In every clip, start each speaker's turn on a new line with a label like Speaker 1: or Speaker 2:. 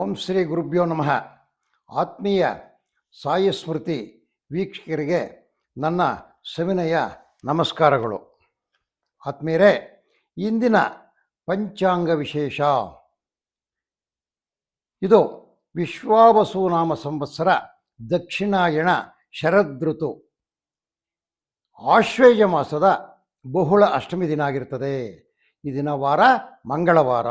Speaker 1: ಓಂ ಶ್ರೀ ಗುರುಭ್ಯೋ ನಮಃ. ಆತ್ಮೀಯ ಸಾಯಿ ಸ್ಮೃತಿ ವೀಕ್ಷಕರಿಗೆ ನನ್ನ ಸವಿನಯ ನಮಸ್ಕಾರಗಳು. ಆತ್ಮೀಯರೇ, ಇಂದಿನ ಪಂಚಾಂಗ ವಿಶೇಷ. ಇದು ವಿಶ್ವಾವಸು ನಾಮ ಸಂವತ್ಸರ ದಕ್ಷಿಣಾಯಣ ಶರದೃತು. ಆಶ್ವೇಯ ಮಾಸದ ಬಹುಳ ಅಷ್ಟಮಿ ದಿನ ಆಗಿರ್ತದೆ. ಈ ದಿನ ವಾರ ಮಂಗಳವಾರ,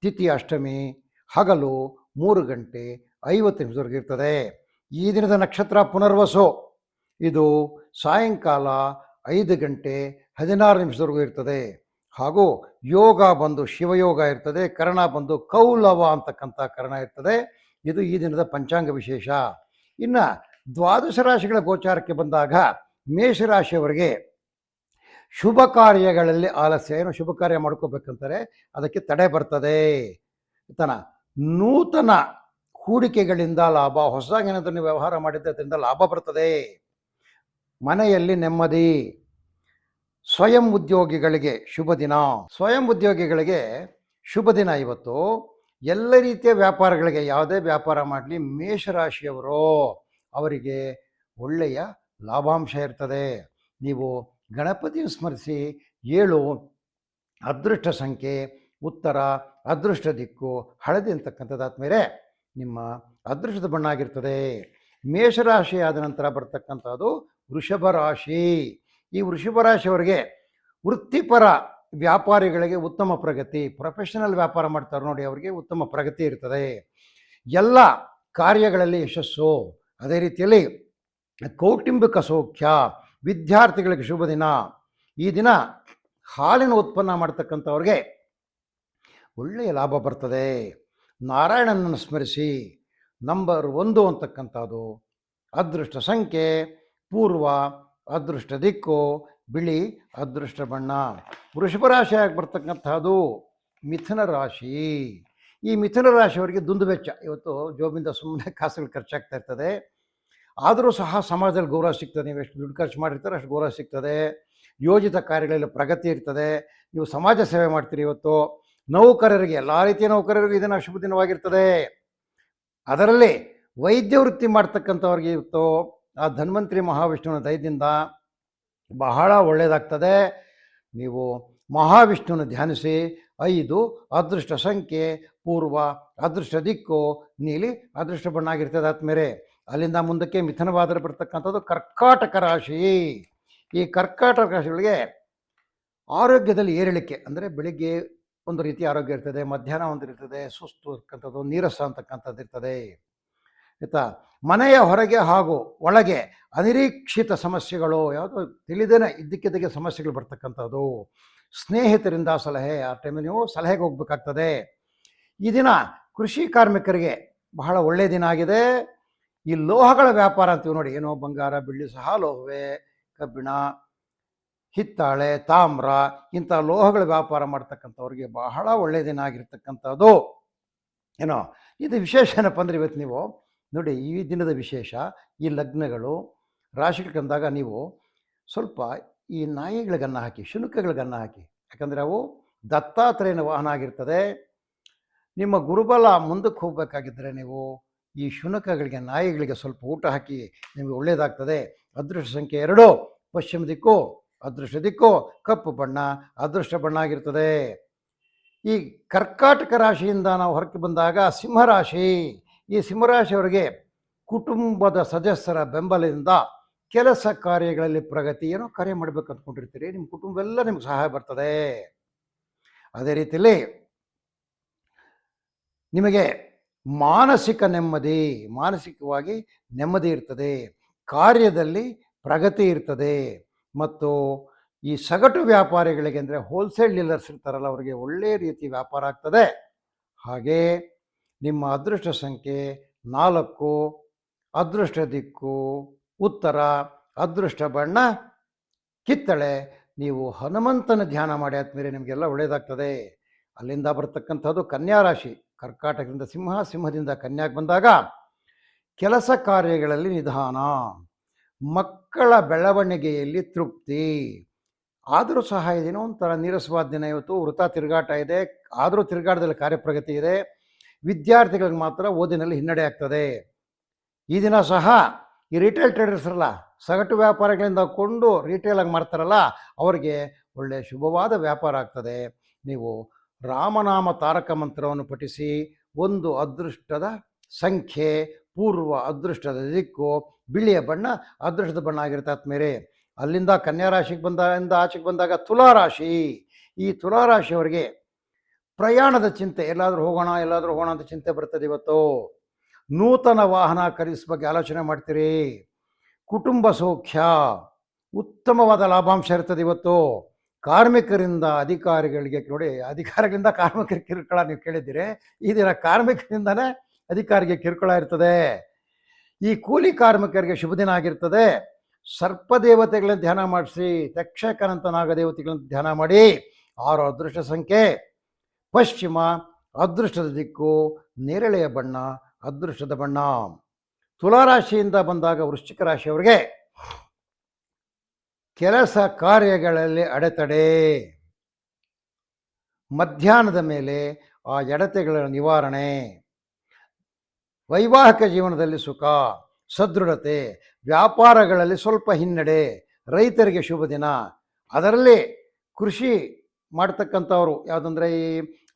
Speaker 1: ತಿಥಿ ಅಷ್ಟಮಿ ಹಗಲು ಮೂರು ಗಂಟೆ ಐವತ್ತು ನಿಮಿಷವರೆಗೆ ಇರ್ತದೆ. ಈ ದಿನದ ನಕ್ಷತ್ರ ಪುನರ್ವಸು. ಇದು ಸಾಯಂಕಾಲ ಐದು ಗಂಟೆ ಹದಿನಾರು ನಿಮಿಷದವರೆಗೂ ಇರ್ತದೆ. ಹಾಗೂ ಯೋಗ ಬಂದು ಶಿವಯೋಗ ಇರ್ತದೆ, ಕರ್ಣ ಬಂದು ಕೌಲವ ಅಂತಕ್ಕಂಥ ಕರ್ಣ ಇರ್ತದೆ. ಇದು ಈ ದಿನದ ಪಂಚಾಂಗ ವಿಶೇಷ. ಇನ್ನು ದ್ವಾದಶ ರಾಶಿಗಳ ಗೋಚಾರಕ್ಕೆ ಬಂದಾಗ ಮೇಷರಾಶಿಯವರಿಗೆ ಶುಭ ಕಾರ್ಯಗಳಲ್ಲಿ ಆಲಸ್ಯ. ಏನು ಶುಭ ಕಾರ್ಯ ಮಾಡ್ಕೋಬೇಕಂತಾರೆ, ಅದಕ್ಕೆ ತಡೆ ಬರ್ತದೆ. ತನ ನೂತನ ಹೂಡಿಕೆಗಳಿಂದ ಲಾಭ, ಹೊಸದಾಗಿ ಏನಾದರೂ ನೀವು ವ್ಯವಹಾರ ಮಾಡಿದ್ದೆ ಅದರಿಂದ ಲಾಭ ಬರ್ತದೆ. ಮನೆಯಲ್ಲಿ ನೆಮ್ಮದಿ. ಸ್ವಯಂ ಉದ್ಯೋಗಿಗಳಿಗೆ ಶುಭ ದಿನ. ಸ್ವಯಂ ಉದ್ಯೋಗಿಗಳಿಗೆ ಶುಭ ದಿನ ಇವತ್ತು. ಎಲ್ಲ ರೀತಿಯ ವ್ಯಾಪಾರಗಳಿಗೆ, ಯಾವುದೇ ವ್ಯಾಪಾರ ಮಾಡಲಿ, ಮೇಷರಾಶಿಯವರು ಅವರಿಗೆ ಒಳ್ಳೆಯ ಲಾಭಾಂಶ ಇರ್ತದೆ. ನೀವು ಗಣಪತಿಯನ್ನು ಸ್ಮರಿಸಿ, ಏಳು, ಅದೃಷ್ಟ ಸಂಖ್ಯೆ, ಉತ್ತರ ಅದೃಷ್ಟ ದಿಕ್ಕು ಹಳದಿ ಅಂತಕ್ಕಂಥದ್ದಾದ್ಮೇಲೆ ನಿಮ್ಮ ಅದೃಷ್ಟದ ಬಣ್ಣ ಆಗಿರ್ತದೆ. ಮೇಷರಾಶಿ ಆದ ನಂತರ ಬರ್ತಕ್ಕಂಥದ್ದು ವೃಷಭ ರಾಶಿ. ಈ ವೃಷಭ ರಾಶಿಯವರಿಗೆ ವೃತ್ತಿಪರ ವ್ಯಾಪಾರಿಗಳಿಗೆ ಉತ್ತಮ ಪ್ರಗತಿ ಪ್ರೊಫೆಷನಲ್ ವ್ಯಾಪಾರ ಮಾಡ್ತಾರೆ ನೋಡಿ ಅವರಿಗೆ ಉತ್ತಮ ಪ್ರಗತಿ ಇರ್ತದೆ. ಎಲ್ಲ ಕಾರ್ಯಗಳಲ್ಲಿ ಯಶಸ್ಸು. ಅದೇ ರೀತಿಯಲ್ಲಿ ಕೌಟುಂಬಿಕ ಸೌಖ್ಯ, ವಿದ್ಯಾರ್ಥಿಗಳಿಗೆ ಶುಭ ದಿನ. ಈ ದಿನ ಹಾಲಿನ ಉತ್ಪನ್ನ ಮಾಡ್ತಕ್ಕಂಥವ್ರಿಗೆ ಒಳ್ಳೆಯ ಲಾಭ ಬರ್ತದೆ. ನಾರಾಯಣನನ್ನು ಸ್ಮರಿಸಿ, ನಂಬರ್ ಒಂದು ಅಂತಕ್ಕಂಥದ್ದು. ಅದೃಷ್ಟ ಸಂಖ್ಯೆ, ಪೂರ್ವ, ಅದೃಷ್ಟ ದಿಕ್ಕು, ಬಿಳಿ, ಅದೃಷ್ಟ ಬಣ್ಣ. ವೃಷಭ ರಾಶಿಯಾಗಿ ಬರ್ತಕ್ಕಂಥದ್ದು ಮಿಥುನ ರಾಶಿ. ಈ ಮಿಥುನ ರಾಶಿಯವರಿಗೆ ದುಂದು ವೆಚ್ಚ. ಇವತ್ತು ಜೋಬಿಂದ ಸುಮ್ಮನೆ ಕಾಸುಗಳು ಖರ್ಚಾಗ್ತಾ ಇರ್ತದೆ. ಆದರೂ ಸಹ ಸಮಾಜದಲ್ಲಿ ಗೌರವ ಸಿಗ್ತದೆ. ನೀವು ಎಷ್ಟು ದುಡ್ಡು ಖರ್ಚು ಮಾಡಿರ್ತಾರೆ ಅಷ್ಟು ಗೌರವ ಸಿಗ್ತದೆ. ಯೋಜಿತ ಕಾರ್ಯಗಳಲ್ಲಿ ಪ್ರಗತಿ ಇರ್ತದೆ. ನೀವು ಸಮಾಜ ಸೇವೆ ಮಾಡ್ತೀರಿ ಇವತ್ತು. ನೌಕರರಿಗೆ, ಎಲ್ಲ ರೀತಿಯ ನೌಕರರಿಗೂ ಇದನ್ನು ಅಶುಭ ದಿನವಾಗಿರ್ತದೆ. ಅದರಲ್ಲಿ ವೈದ್ಯ ವೃತ್ತಿ ಮಾಡ್ತಕ್ಕಂಥವ್ರಿಗೆ ಇವತ್ತು ಆ ಧನ್ವಂತರಿ ಮಹಾವಿಷ್ಣುವಿನ ದಯದಿಂದ ಬಹಳ ಒಳ್ಳೆಯದಾಗ್ತದೆ ನೀವು ಮಹಾವಿಷ್ಣುವಿನ ಧ್ಯಾನಿಸಿ, ಐದು, ಅದೃಷ್ಟ ಸಂಖ್ಯೆ, ಪೂರ್ವ, ಅದೃಷ್ಟ ದಿಕ್ಕು, ನೀಲಿ, ಅದೃಷ್ಟ ಬಣ್ಣ ಆಗಿರ್ತದೆ ಆದ್ಮೇಲೆ ಅಲ್ಲಿಂದ ಮುಂದಕ್ಕೆ ಮಿಥನವಾದರೆ ಬರ್ತಕ್ಕಂಥದ್ದು ಕರ್ಕಾಟಕ ರಾಶಿ. ಈ ಕರ್ಕಾಟಕ ರಾಶಿಗಳಿಗೆ ಆರೋಗ್ಯದಲ್ಲಿ ಏರಿಳಿಕೆ, ಅಂದರೆ ಬೆಳಿಗ್ಗೆ ಒಂದು ರೀತಿ ಆರೋಗ್ಯ ಇರ್ತದೆ, ಮಧ್ಯಾಹ್ನ ಒಂದು ಇರ್ತದೆ, ಸುಸ್ತು ಇರ್ತಕ್ಕಂಥದ್ದು, ನೀರಸ ಅಂತಕ್ಕಂಥದ್ದು ಇರ್ತದೆ. ಆಯಿತಾ? ಮನೆಯ ಹೊರಗೆ ಹಾಗೂ ಒಳಗೆ ಅನಿರೀಕ್ಷಿತ ಸಮಸ್ಯೆಗಳು, ಯಾವುದು ತಿಳಿದೇನೆ ಇದ್ದಕ್ಕಿದ್ದಕ್ಕೆ ಸಮಸ್ಯೆಗಳು ಬರ್ತಕ್ಕಂಥದ್ದು. ಸ್ನೇಹಿತರಿಂದ ಸಲಹೆ, ಆ ಟೈಮಲ್ಲಿ ನೀವು ಸಲಹೆಗೆ ಹೋಗ್ಬೇಕಾಗ್ತದೆ. ಈ ದಿನ ಕೃಷಿ ಕಾರ್ಮಿಕರಿಗೆ ಬಹಳ ಒಳ್ಳೆಯ ದಿನ ಆಗಿದೆ. ಈ ಲೋಹಗಳ ವ್ಯಾಪಾರ ಅಂತೀವಿ ನೋಡಿ, ಏನೋ ಬಂಗಾರ, ಬೆಳ್ಳಿ ಸಹ ಲೋಹವೇ, ಕಬ್ಬಿಣ. ಹಿತ್ತಾಳೆ, ತಾಮ್ರ ಇಂಥ ಲೋಹಗಳ ವ್ಯಾಪಾರ ಮಾಡ್ತಕ್ಕಂಥವ್ರಿಗೆ ಬಹಳ ಒಳ್ಳೆಯ ದಿನ ಆಗಿರ್ತಕ್ಕಂಥದ್ದು ಏನೋ, ಇದು ವಿಶೇಷ ಏನಪ್ಪ ಅಂದರೆ ಇವತ್ತು ನೀವು ನೋಡಿ ಈ ದಿನದ ವಿಶೇಷ, ಈ ಲಗ್ನಗಳು ರಾಶಿಗಳಿಗೆ ಬಂದಾಗ ನೀವು ಸ್ವಲ್ಪ ಈ ನಾಯಿಗಳಿಗನ್ನ ಹಾಕಿ ಶುನಕಗಳಿಗನ್ನ ಹಾಕಿ. ಯಾಕಂದರೆ ಅವು ದತ್ತಾತ್ರೇಯನ ವಾಹನ ಆಗಿರ್ತದೆ. ನಿಮ್ಮ ಗುರುಬಲ ಮುಂದಕ್ಕೆ ಹೋಗಬೇಕಾಗಿದ್ದರೆ ನೀವು ಈ ಶುನಕಗಳಿಗೆ, ನಾಯಿಗಳಿಗೆ ಸ್ವಲ್ಪ ಊಟ ಹಾಕಿ ನಿಮಗೆ ಒಳ್ಳೆಯದಾಗ್ತದೆ ಅದೃಷ್ಟ ಸಂಖ್ಯೆ ಎರಡು, ಪಶ್ಚಿಮ ದಿಕ್ಕು ಅದೃಷ್ಟ ದಿಕ್ಕೋ ಕಪ್ಪು ಬಣ್ಣ, ಅದೃಷ್ಟ ಬಣ್ಣ ಆಗಿರ್ತದೆ. ಈ ಕರ್ಕಾಟಕ ರಾಶಿಯಿಂದ ನಾವು ಹೊರಕ್ಕೆ ಬಂದಾಗ ಸಿಂಹರಾಶಿ. ಈ ಸಿಂಹರಾಶಿಯವರಿಗೆ ಕುಟುಂಬದ ಸದಸ್ಯರ ಬೆಂಬಲದಿಂದ ಕೆಲಸ ಕಾರ್ಯಗಳಲ್ಲಿ ಪ್ರಗತಿ ಏನೋ ಕಾರ್ಯ ಮಾಡಬೇಕು ಅಂದ್ಕೊಂಡಿರ್ತೀರಿ. ನಿಮ್ಮ ಕುಟುಂಬ ಎಲ್ಲ ನಿಮ್ಗೆ ಸಹಾಯ ಬರ್ತದೆ. ಅದೇ ರೀತಿಯಲ್ಲಿ ನಿಮಗೆ ಮಾನಸಿಕ ನೆಮ್ಮದಿ, ಮಾನಸಿಕವಾಗಿ ನೆಮ್ಮದಿ ಇರ್ತದೆ. ಕಾರ್ಯದಲ್ಲಿ ಪ್ರಗತಿ ಇರ್ತದೆ. ಮತ್ತು ಈ ಸಗಟು ವ್ಯಾಪಾರಿಗಳಿಗೆ ಅಂದರೆ ಹೋಲ್ಸೇಲ್ ಡೀಲರ್ಸ್ ಇರ್ತಾರಲ್ಲ, ಅವರಿಗೆ ಒಳ್ಳೆಯ ರೀತಿ ವ್ಯಾಪಾರ ಆಗ್ತದೆ. ಹಾಗೇ ನಿಮ್ಮ ಅದೃಷ್ಟ ಸಂಖ್ಯೆ ನಾಲ್ಕು, ಅದೃಷ್ಟ ದಿಕ್ಕು, ಉತ್ತರ, ಅದೃಷ್ಟ ಬಣ್ಣ, ಕಿತ್ತಳೆ, ನೀವು ಹನುಮಂತನ ಧ್ಯಾನ ಮಾಡಿ ಆದ್ಮೇಲೆ ನಿಮಗೆಲ್ಲ ಒಳ್ಳೆಯದಾಗ್ತದೆ ಅಲ್ಲಿಂದ ಬರ್ತಕ್ಕಂಥದ್ದು ಕನ್ಯಾ ರಾಶಿ, ಕರ್ಕಾಟಕದಿಂದ ಸಿಂಹ, ಸಿಂಹದಿಂದ ಕನ್ಯಾಗೆ ಬಂದಾಗ ಕೆಲಸ ಕಾರ್ಯಗಳಲ್ಲಿ ನಿಧಾನ. ಮಕ್ಕಳ ಬೆಳವಣಿಗೆಯಲ್ಲಿ ತೃಪ್ತಿ. ಆದರೂ ಸಹ ಇದೇನೋ ಒಂಥರ ನೀರಸವಾದ ದಿನ ಇವತ್ತು. ವೃತ ತಿರುಗಾಟ ಇದೆ. ಆದರೂ ತಿರುಗಾಟದಲ್ಲಿ ಕಾರ್ಯಪ್ರಗತಿ ಇದೆ. ವಿದ್ಯಾರ್ಥಿಗಳಿಗೆ ಮಾತ್ರ ಓದಿನಲ್ಲಿ ಹಿನ್ನಡೆ ಆಗ್ತದೆ. ಈ ದಿನ ಸಹ ಈ ರಿಟೇಲ್ ಟ್ರೇಡರ್ಸ್ ಅಲ್ಲ, ಸಗಟು ವ್ಯಾಪಾರಗಳಿಂದ ಕೊಂಡು ರಿಟೇಲಾಗಿ ಮಾಡ್ತಾರಲ್ಲ ಅವರಿಗೆ ಒಳ್ಳೆಯ ಶುಭವಾದ ವ್ಯಾಪಾರ ಆಗ್ತದೆ. ನೀವು ರಾಮನಾಮ ತಾರಕ ಮಂತ್ರವನ್ನು ಪಠಿಸಿ, ಒಂದು ಅದೃಷ್ಟದ ಸಂಖ್ಯೆ ಪೂರ್ವ ಅದೃಷ್ಟದ ದಿಕ್ಕು, ಬಿಳಿಯ ಬಣ್ಣ, ಅದೃಷ್ಟದ ಬಣ್ಣ ಆಗಿರುತ್ತೆ ಆತ್ಮೇರೆ ಅಲ್ಲಿಂದ ಕನ್ಯಾ ರಾಶಿಗೆ ಬಂದಾಗಿಂದ ಆಚೆಗೆ ಬಂದಾಗ ತುಲಾರಾಶಿ ಈ ತುಲಾರಾಶಿಯವರಿಗೆ ಪ್ರಯಾಣದ ಚಿಂತೆ, ಎಲ್ಲಾದರೂ ಹೋಗೋಣ ಎಲ್ಲಾದರೂ ಹೋಗೋಣ ಅಂತ ಚಿಂತೆ ಬರ್ತದೆ ಇವತ್ತು. ನೂತನ ವಾಹನ ಖರೀದಿಸುವ ಬಗ್ಗೆ ಆಲೋಚನೆ ಮಾಡ್ತೀರಿ. ಕುಟುಂಬ ಸೌಖ್ಯ, ಉತ್ತಮವಾದ ಲಾಭಾಂಶ ಇರ್ತದೆ ಇವತ್ತು. ಕಾರ್ಮಿಕರಿಂದ ಅಧಿಕಾರಿಗಳಿಗೆ ನೋಡಿ, ಅಧಿಕಾರಿಗಳಿಂದ ಕಾರ್ಮಿಕರಿಗೆ ಕಿರುಕುಳ ನೀವು ಕೇಳಿದ್ದೀರಿ. ಈ ದಿನ ಕಾರ್ಮಿಕರಿಂದನೇ ಅಧಿಕಾರಿಗೆ ಕಿರುಕುಳ ಇರ್ತದೆ. ಈ ಕೂಲಿ ಕಾರ್ಮಿಕರಿಗೆ ಶುಭ ದಿನ ಆಗಿರ್ತದೆ. ಸರ್ಪದೇವತೆಗಳನ್ನ ಧ್ಯಾನ ಮಾಡಿಸಿ ತಕ್ಷಕನಂತ ನಾಗದೇವತೆಗಳನ್ನ ಧ್ಯಾನ ಮಾಡಿ. ಆರು ಅದೃಷ್ಟ ಸಂಖ್ಯೆ. ಪಶ್ಚಿಮ ಅದೃಷ್ಟದ ದಿಕ್ಕು, ನೇರಳೆಯ ಬಣ್ಣ, ಅದೃಷ್ಟದ ಬಣ್ಣ. ತುಲಾರಾಶಿಯಿಂದ ಬಂದಾಗ ವೃಶ್ಚಿಕ ರಾಶಿಯವರಿಗೆ ಕೆಲಸ ಕಾರ್ಯಗಳಲ್ಲಿ ಅಡೆತಡೆ. ಮಧ್ಯಾಹ್ನದ ಮೇಲೆ ಆ ಎಡತೆಗಳ ನಿವಾರಣೆ. ವೈವಾಹಿಕ ಜೀವನದಲ್ಲಿ ಸುಖ, ಸದೃಢತೆ, ವ್ಯಾಪಾರಗಳಲ್ಲಿ ಸ್ವಲ್ಪ ಹಿನ್ನಡೆ, ರೈತರಿಗೆ ಶುಭ ದಿನ. ಅದರಲ್ಲಿ ಕೃಷಿ ಮಾಡ್ತಕ್ಕಂಥವ್ರು ಯಾವುದಂದ್ರೆ ಈ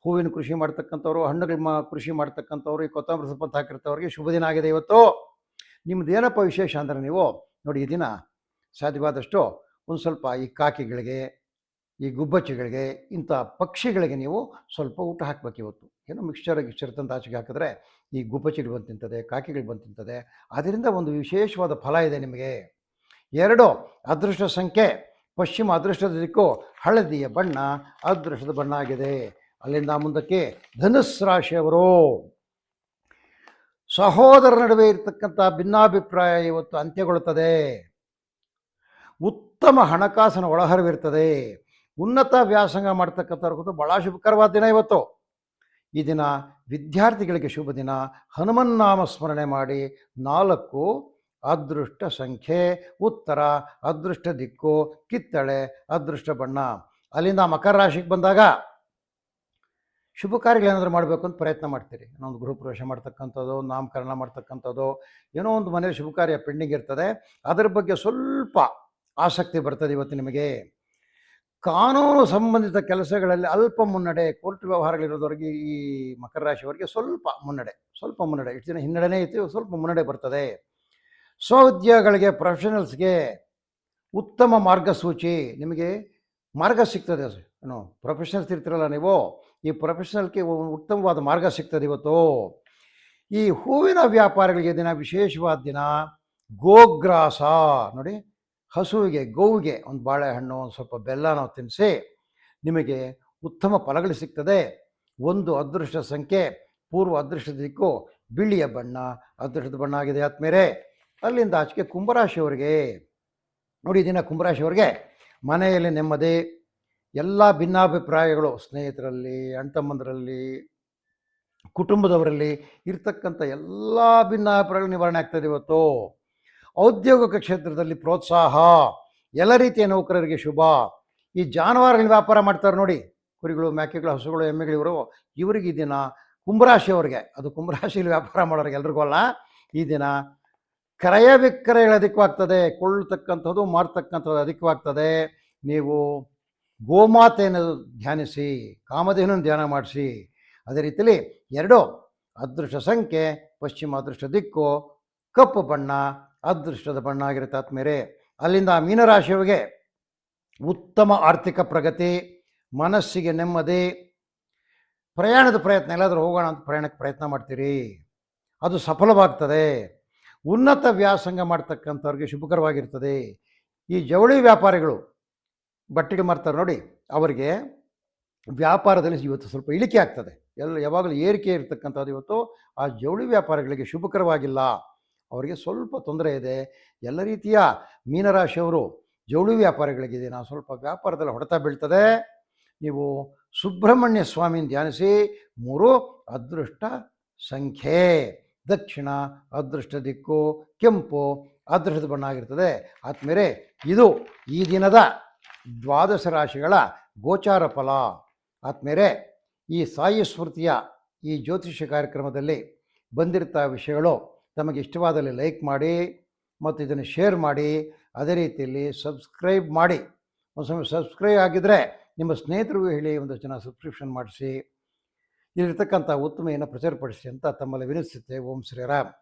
Speaker 1: ಹೂವಿನ ಕೃಷಿ ಮಾಡ್ತಕ್ಕಂಥವ್ರು, ಹಣ್ಣುಗಳ ಕೃಷಿ ಮಾಡ್ತಕ್ಕಂಥವ್ರು, ಈ ಕೊತ್ತಂಬರಿ ಸೊಪ್ಪು ಹಾಕಿರ್ತವ್ರಿಗೆ ಶುಭ ದಿನ ಆಗಿದೆ ಇವತ್ತು. ನಿಮ್ದು ಏನಪ್ಪ ವಿಶೇಷ ಅಂದರೆ ನೀವು ನೋಡಿ ಈ ದಿನ ಸಾಧ್ಯವಾದಷ್ಟು ಒಂದು ಸ್ವಲ್ಪ ಈ ಕಾಕಿಗಳಿಗೆ ಈ ಗುಬ್ಬಚ್ಚಿಗಳಿಗೆ, ಇಂಥ ಪಕ್ಷಿಗಳಿಗೆ ನೀವು ಸ್ವಲ್ಪ ಊಟ ಹಾಕ್ಬೇಕು ಇವತ್ತು. ಏನೋ ಮಿಕ್ಸ್ಚರ್ ಗಿಕ್ಸ್ಚರ್ ತಂದು ಆಚೆಗೆ ಹಾಕಿದ್ರೆ ಈ ಗುಬ್ಬಚ್ಚಿಗಳು ಬಂದು ತಿಂತದೆ, ಕಾಕಿಗಳು ಬಂದು ತಿಂತದೆ. ಅದರಿಂದ ಒಂದು ವಿಶೇಷವಾದ ಫಲ ಇದೆ ನಿಮಗೆ. ಎರಡು, ಅದೃಷ್ಟ ಸಂಖ್ಯೆ. ಪಶ್ಚಿಮ ಅದೃಷ್ಟದ ದಿಕ್ಕು ಹಳದಿಯ ಬಣ್ಣ, ಅದೃಷ್ಟದ ಬಣ್ಣ ಆಗಿದೆ. ಅಲ್ಲಿಂದ ಮುಂದಕ್ಕೆ ಧನುಸ್ ರಾಶಿಯವರು. ಸಹೋದರ ನಡುವೆ ಇರತಕ್ಕಂಥ ಭಿನ್ನಾಭಿಪ್ರಾಯ ಇವತ್ತು ಅಂತ್ಯಗೊಳ್ಳುತ್ತದೆ. ಉತ್ತಮ ಹಣಕಾಸಿನ ಒಳಹರಿವಿರ್ತದೆ. ಉನ್ನತ ವ್ಯಾಸಂಗ ಮಾಡ್ತಕ್ಕಂಥವ್ರಿಗೂ ಭಾಳ ಶುಭಕರವಾದ ದಿನ ಇವತ್ತು. ಈ ದಿನ ವಿದ್ಯಾರ್ಥಿಗಳಿಗೆ ಶುಭ ದಿನ. ಹನುಮನ್ ನಾಮ ಸ್ಮರಣೆ ಮಾಡಿ ನಾಲ್ಕು, ಅದೃಷ್ಟ ಸಂಖ್ಯೆ, ಉತ್ತರ, ಅದೃಷ್ಟ ದಿಕ್ಕು, ಕಿತ್ತಳೆ, ಅದೃಷ್ಟ ಬಣ್ಣ. ಅಲ್ಲಿಂದ ಮಕರ ರಾಶಿಗೆ ಬಂದಾಗ ಶುಭ ಕಾರ್ಯಗಳೇನಾದರೂ ಮಾಡಬೇಕು ಅಂತ ಪ್ರಯತ್ನ ಮಾಡ್ತೀರಿ. ಏನೋ ಒಂದು ಗೃಹ ಪ್ರವೇಶ ಮಾಡ್ತಕ್ಕಂಥದ್ದು, ನಾಮಕರಣ ಮಾಡ್ತಕ್ಕಂಥದ್ದು, ಏನೋ ಒಂದು ಮನೆಯಲ್ಲಿ ಶುಭ ಕಾರ್ಯ ಪೆಂಡಿಂಗ್ ಇರ್ತದೆ. ಅದರ ಬಗ್ಗೆ ಸ್ವಲ್ಪ ಆಸಕ್ತಿ ಬರ್ತದೆ ಇವತ್ತು ನಿಮಗೆ. ಕಾನೂನು ಸಂಬಂಧಿತ ಕೆಲಸಗಳಲ್ಲಿ ಅಲ್ಪ ಮುನ್ನಡೆ ಕೋರ್ಟ್ ವ್ಯವಹಾರಗಳಿರೋದವರೆಗೆ ಈ ಮಕರ ರಾಶಿಯವರಿಗೆ ಸ್ವಲ್ಪ ಮುನ್ನಡೆ ಸ್ವಲ್ಪ ಮುನ್ನಡೆ. ಇಷ್ಟು ದಿನ ಹಿನ್ನಡೆನೇ ಇತ್ತು, ಸ್ವಲ್ಪ ಮುನ್ನಡೆ ಬರ್ತದೆ. ಸ್ವಉದ್ಯೋಗಗಳಿಗೆ ಪ್ರೊಫೆಷನಲ್ಸ್ಗೆ ಉತ್ತಮ ಮಾರ್ಗಸೂಚಿ. ನಿಮಗೆ ಮಾರ್ಗ ಸಿಗ್ತದೆ ಏನು ಪ್ರೊಫೆಷನಲ್ಸ್ ಇರ್ತಿರಲ್ಲ ನೀವು, ಈ ಪ್ರೊಫೆಷನಲ್ಗೆ ಉತ್ತಮವಾದ ಮಾರ್ಗ ಸಿಗ್ತದೆ ಇವತ್ತು. ಈ ಹೂವಿನ ವ್ಯಾಪಾರಿಗಳಿಗೆ ದಿನ ವಿಶೇಷವಾದ ದಿನ ಗೋಗ್ರಾಸ. ನೋಡಿ ಹಸುವಿಗೆ, ಗೋವಿಗೆ ಒಂದು ಬಾಳೆಹಣ್ಣು, ಒಂದು ಸ್ವಲ್ಪ ಬೆಲ್ಲನೋ ತಿನ್ನಿಸಿ ನಿಮಗೆ ಉತ್ತಮ ಫಲಗಳು ಸಿಗ್ತದೆ. ಒಂದು ಅದೃಷ್ಟ ಸಂಖ್ಯೆ, ಪೂರ್ವ ಅದೃಷ್ಟದ ದಿಕ್ಕು, ಬಿಳಿಯ ಬಣ್ಣ, ಅದೃಷ್ಟದ ಬಣ್ಣ ಆಗಿದೆ ಆದ್ಮೇಲೆ ಅಲ್ಲಿಂದ ಆಚೆಗೆ ಕುಂಭರಾಶಿಯವರಿಗೆ ನೋಡಿ ದಿನ ಕುಂಭರಾಶಿಯವರಿಗೆ ಮನೆಯಲ್ಲಿ ನೆಮ್ಮದಿ, ಎಲ್ಲ ಭಿನ್ನಾಭಿಪ್ರಾಯಗಳು, ಸ್ನೇಹಿತರಲ್ಲಿ ಅಣ್ತಮ್ಮಂದರಲ್ಲಿ ಕುಟುಂಬದವರಲ್ಲಿ ಇರ್ತಕ್ಕಂಥ ಎಲ್ಲ ಭಿನ್ನಾಭಿಪ್ರಾಯಗಳು ನಿವಾರಣೆ ಆಗ್ತದೆ ಇವತ್ತು. ಔದ್ಯೋಗಿಕ ಕ್ಷೇತ್ರದಲ್ಲಿ ಪ್ರೋತ್ಸಾಹ. ಎಲ್ಲ ರೀತಿಯ ನೌಕರರಿಗೆ ಶುಭ. ಈ ಜಾನುವಾರುಗಳ ವ್ಯಾಪಾರ ಮಾಡ್ತಾರೆ ನೋಡಿ, ಕುರಿಗಳು ಮೇಕೆಗಳು ಹಸುಗಳು ಎಮ್ಮೆಗಳು ಇವರು ಇವರಿಗೆ ಈ ದಿನ ಕುಂಭರಾಶಿಯವರಿಗೆ ಅದು ಕುಂಭರಾಶಿಯಲ್ಲಿ ವ್ಯಾಪಾರ ಮಾಡೋರಿಗೆ ಎಲ್ರಿಗೂ ಅಲ್ಲ. ಈ ದಿನ ಕ್ರಯ ವಿಕ್ರಯಗಳು ಅಧಿಕವಾಗ್ತದೆ, ಕೊಳ್ಳತಕ್ಕಂಥದ್ದು, ಮಾರ್ತಕ್ಕಂಥದ್ದು ಅಧಿಕವಾಗ್ತದೆ. ನೀವು ಗೋಮಾತೆಯನ್ನು ಧ್ಯಾನಿಸಿ ಕಾಮಧೇನನ್ನು ಧ್ಯಾನ ಮಾಡಿಸಿ. ಅದೇ ರೀತಿಯಲ್ಲಿ ಎರಡು, ಅದೃಷ್ಟ ಸಂಖ್ಯೆ, ಪಶ್ಚಿಮ ಅದೃಷ್ಟ ದಿಕ್ಕು, ಕಪ್ಪು ಬಣ್ಣ ಅದೃಷ್ಟದ ಬಣ್ಣ ಆಗಿರುತ್ತೆ ಆತ್ಮೇರೆ ಅಲ್ಲಿಂದ ಮೀನರಾಶಿಯವರಿಗೆ ಉತ್ತಮ ಆರ್ಥಿಕ ಪ್ರಗತಿ, ಮನಸ್ಸಿಗೆ ನೆಮ್ಮದಿ, ಪ್ರಯಾಣದ ಪ್ರಯತ್ನ, ಎಲ್ಲಾದರೂ ಹೋಗೋಣ ಅಂತ ಪ್ರಯಾಣಕ್ಕೆ ಪ್ರಯತ್ನ ಮಾಡ್ತೀರಿ. ಅದು ಸಫಲವಾಗ್ತದೆ. ಉನ್ನತ ವ್ಯಾಸಂಗ ಮಾಡ್ತಕ್ಕಂಥವ್ರಿಗೆ ಶುಭಕರವಾಗಿರ್ತದೆ. ಈ ಜವಳಿ ವ್ಯಾಪಾರಿಗಳು ಬಟ್ಟೆಗೆ ಮಾಡ್ತಾರೆ ನೋಡಿ, ಅವರಿಗೆ ವ್ಯಾಪಾರದಲ್ಲಿ ಇವತ್ತು ಸ್ವಲ್ಪ ಇಳಿಕೆ ಆಗ್ತದೆ. ಎಲ್ಲ ಯಾವಾಗಲೂ ಏರಿಕೆ ಇರತಕ್ಕಂಥದ್ದು ಇವತ್ತು, ಆ ಜವಳಿ ವ್ಯಾಪಾರಿಗಳಿಗೆ ಶುಭಕರವಾಗಿಲ್ಲ. ಅವರಿಗೆ ಸ್ವಲ್ಪ ತೊಂದರೆ ಇದೆ. ಎಲ್ಲ ರೀತಿಯ ಮೀನರಾಶಿಯವರು ಜವಳಿ ವ್ಯಾಪಾರಿಗಳಿಗಿದೆ. ನಾವು ಸ್ವಲ್ಪ ವ್ಯಾಪಾರದಲ್ಲಿ ಹೊಡೆತ ಬೀಳ್ತದೆ. ನೀವು ಸುಬ್ರಹ್ಮಣ್ಯ ಸ್ವಾಮಿನ ಧ್ಯಾನಿಸಿ. ಮೂರು ಅದೃಷ್ಟ ಸಂಖ್ಯೆ. ದಕ್ಷಿಣ ಅದೃಷ್ಟ ದಿಕ್ಕು, ಕೆಂಪು ಅದೃಷ್ಟದ ಬಣ್ಣ ಆಗಿರ್ತದೆ. ಆದ್ಮೇಲೆ ಇದು ಈ ದಿನದ ದ್ವಾದಶ ರಾಶಿಗಳ ಗೋಚಾರ ಫಲ. ಆದ್ಮೇಲೆ ಈ ಸಾಯಿ ಸ್ಮೃತಿಯ ಈ ಜ್ಯೋತಿಷ್ಯ ಕಾರ್ಯಕ್ರಮದಲ್ಲಿ ಬಂದಿರ್ತಾ ವಿಷಯಗಳು ತಮಗೆ ಇಷ್ಟವಾದಲ್ಲಿ ಲೈಕ್ ಮಾಡಿ ಮತ್ತು ಇದನ್ನು ಶೇರ್ ಮಾಡಿ. ಅದೇ ರೀತಿಯಲ್ಲಿ ಸಬ್ಸ್ಕ್ರೈಬ್ ಮಾಡಿ. ಒಂದು ಸಮಯ ಸಬ್ಸ್ಕ್ರೈಬ್ ಆಗಿದ್ದರೆ ನಿಮ್ಮ ಸ್ನೇಹಿತರಿಗೂ ಹೇಳಿ ಒಂದಷ್ಟು ಜನ ಸಬ್ಸ್ಕ್ರಿಪ್ಷನ್ ಮಾಡಿಸಿ. ಇಲ್ಲಿರ್ತಕ್ಕಂಥ ಉತ್ತಮೆಯನ್ನು ಪ್ರಚಾರಪಡಿಸಿ ಅಂತ ತಮ್ಮಲ್ಲಿ ವಿನಿಸುತ್ತೆ ಓಂ ಶ್ರೀರಾಮ್.